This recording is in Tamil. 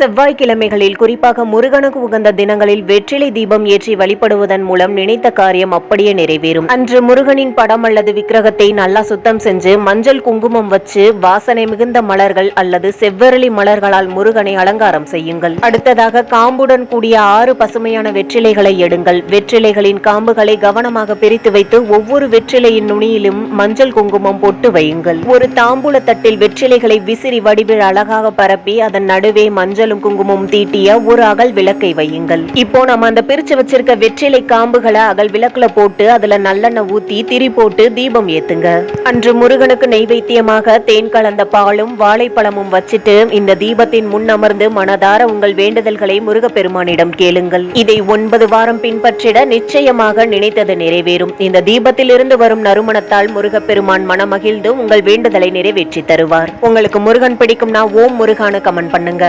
செவ்வாய்க்கிழமைகளில் குறிப்பாக முருகனுக்கு உகந்த தினங்களில் வெற்றிலை தீபம் ஏற்றி வழிபடுவதன் மூலம் நினைத்த காரியம் அப்படியே நிறைவேறும். அன்று முருகனின் படம் அல்லது விக்கிரகத்தை நல்லா சுத்தம் செஞ்சு மஞ்சள் குங்குமம் வச்சு வாசனை மிகுந்த மலர்கள் அல்லது செவ்வரளி மலர்களால் முருகனை அலங்காரம் செய்யுங்கள். அடுத்ததாக காம்புடன் கூடிய ஆறு பசுமையான வெற்றிலைகளை எடுங்கள். வெற்றிலைகளின் காம்புகளை கவனமாக பிரித்து வைத்து ஒவ்வொரு வெற்றிலையின் நுனியிலும் மஞ்சள் குங்குமம் போட்டு வையுங்கள். ஒரு தாம்பூல தட்டில் வெற்றிலைகளை விசிறி வடிவில் அழகாக பரப்பி அதன் நடுவே மஞ்சள் மஞ்சளும் குங்குமம் தீட்டிய ஒரு அகல் விளக்கை வையுங்கள். இப்போ நம்ம அந்த பிரிச்சு வச்சிருக்க வெற்றிலை காம்புகளை அகல் விளக்குல போட்டு அதுல நல்லெண்ணெய் ஊத்தி திரி போட்டு தீபம் ஏத்துங்க. அன்று முருகனுக்கு நெய்வேத்தியமாக தேன் கலந்த பாலும் வாழைப்பழமும் வச்சிட்டு இந்த தீபத்தின் முன் அமர்ந்து மனதார உங்கள் வேண்டுதல்களை முருகப்பெருமானிடம் கேளுங்கள். இதை ஒன்பது வாரம் பின்பற்றிட நிச்சயமாக நினைத்தது நிறைவேறும். இந்த தீபத்திலிருந்து வரும் நறுமணத்தால் முருகப்பெருமான் மனமகிழ்ந்து உங்கள் வேண்டுதலை நிறைவேற்றி தருவார். உங்களுக்கு முருகன் பிடிக்கும்னா ஓம் முருகானு கமெண்ட் பண்ணுங்க.